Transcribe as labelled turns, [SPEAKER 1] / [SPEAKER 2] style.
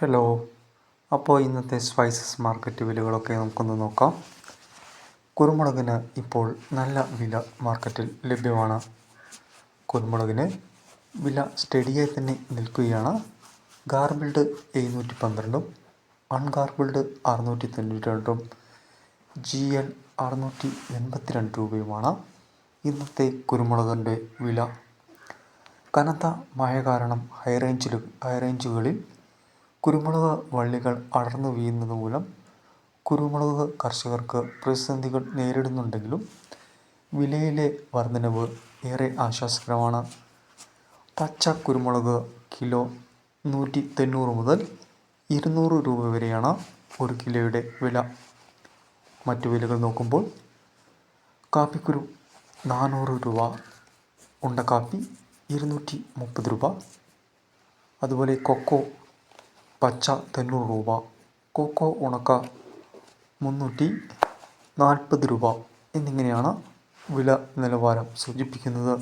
[SPEAKER 1] Hello അപ്പോൾ ഇന്നത്തെ spices market വിലകളൊക്കെ നമുക്കൊന്ന് നോക്കാം. കുരുമുളകിന് ഇപ്പോൾ നല്ല വില മാർക്കറ്റിൽ ലഭ്യമാണ്. കുരുമുളകിന് വില സ്റ്റഡിയായി തന്നെ നിൽക്കുകയാണ്. ഗാർബിൾഡ് എഴുന്നൂറ്റി പന്ത്രണ്ടും അൺഗാർബിൾഡ് അറുന്നൂറ്റി തൊണ്ണൂറ്റി രണ്ടും ജി എൽ അറുന്നൂറ്റി എൺപത്തി രണ്ട് രൂപയുമാണ് ഇന്നത്തെ കുരുമുളകിന്റെ വില. കനത്ത മഴ കാരണം ഹൈ ഹൈറേഞ്ചുകളിൽ കുരുമുളക് വള്ളികൾ അടർന്നു വീഴുന്നത് മൂലം കുരുമുളക് കർഷകർക്ക് പ്രതിസന്ധികൾ നേരിടുന്നുണ്ടെങ്കിലും വിലയിലെ വർധനവ് ഏറെ ആശ്വാസകരമാണ്. പച്ച കുരുമുളക് കിലോ നൂറ്റി തൊണ്ണൂറ് മുതൽ ഇരുന്നൂറ് രൂപ വരെയാണ് ഒരു കിലോയുടെ വില. മറ്റു വിലകൾ നോക്കുമ്പോൾ കാപ്പിക്കുരു നാനൂറ് രൂപ ഉണ്ടക്കാപ്പി ഇരുന്നൂറ്റി മുപ്പത് രൂപ അതുപോലെ കൊക്കോ പച്ച തൊണ്ണൂറ് രൂപ. കൊക്കോ ഉണക്ക മുന്നൂറ്റി നാൽപ്പത് രൂപ. എന്നിങ്ങനെയാണ് വില നിലവാരം സൂചിപ്പിക്കുന്നത്.